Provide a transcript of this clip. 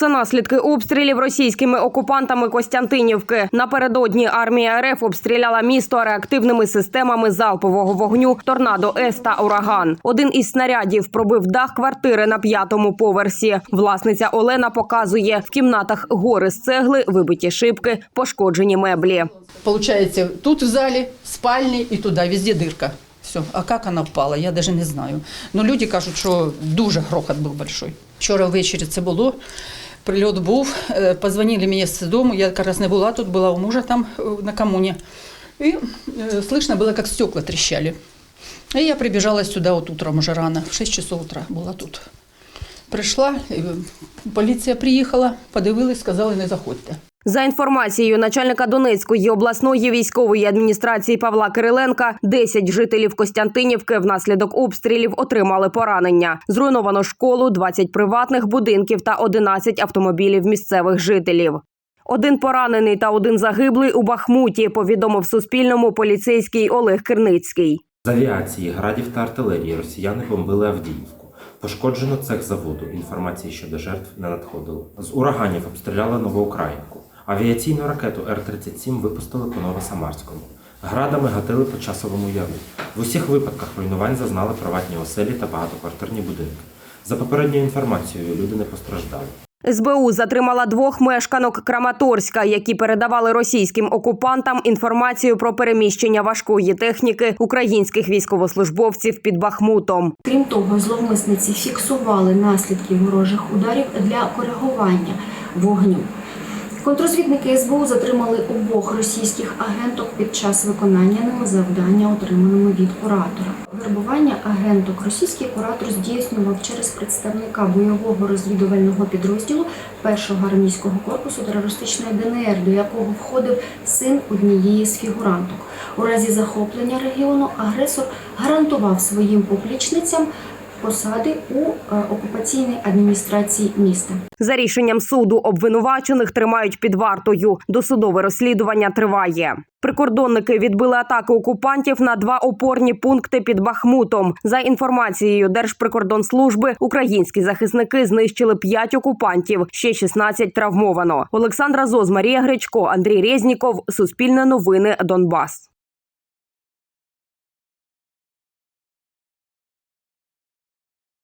Це наслідки обстрілів російськими окупантами Костянтинівки. Напередодні армія РФ обстріляла місто реактивними системами залпового вогню Торнадо С та Ураган. Один із снарядів пробив дах квартири на п'ятому поверсі. Власниця Олена показує в кімнатах гори з цегли, вибиті шибки, пошкоджені меблі. Получается, тут в зале, в спальне и туда, везде дырка. Все. А как она впала, я даже не знаю. Но люди кажуть, що дуже грохот був большой. Вчора ввечері це було. Прильот був. Е, Позвонили мені з дому, я якраз не була тут, була у мужа там е, на комуні. І е, слышно було, як стекла тріщали. І я прибіжала сюди от утром уже рано, в 6 часов утра була тут. Прийшла, поліція приїхала, подивилась, сказали, не заходьте. За інформацією начальника Донецької обласної військової адміністрації Павла Кириленка, 10 жителів Костянтинівки внаслідок обстрілів отримали поранення. Зруйновано школу, 20 приватних будинків та 11 автомобілів місцевих жителів. Один поранений та один загиблий у Бахмуті, повідомив Суспільному поліцейський Олег Кирницький. З авіації, градів та артилерії росіяни бомбили Авдіївку. Пошкоджено цех заводу. Інформації щодо жертв не надходило. З ураганів обстріляли Новоукраїнку. Авіаційну ракету Р-37 випустили по Новосамарському. Градами гатили по часовому яру. В усіх випадках руйнувань зазнали приватні оселі та багатоквартирні будинки. За попередньою інформацією, люди не постраждали. СБУ затримала двох мешканок Краматорська, які передавали російським окупантам інформацію про переміщення важкої техніки українських військовослужбовців під Бахмутом. Крім того, зловмисниці фіксували наслідки ворожих ударів для коригування вогню. Контрозвідники СБУ затримали обох російських агенток під час виконання ними завдання, отриманими від куратора. Вербування агенток російський куратор здійснював через представника бойового розвідувального підрозділу першого армійського корпусу терористичної ДНР, до якого входив син однієї з фігуранток. У разі захоплення регіону агресор гарантував своїм поплічницям посади у е, окупаційній адміністрації міста. За рішенням суду обвинувачених тримають під вартою. Досудове розслідування триває. Прикордонники відбили атаки окупантів на два опорні пункти під Бахмутом. За інформацією Держприкордонслужби, українські захисники знищили п'ять окупантів, ще 16 травмовано. Олександра Зоз, Марія Гречко, Андрій Резніков. Суспільне новини Донбас.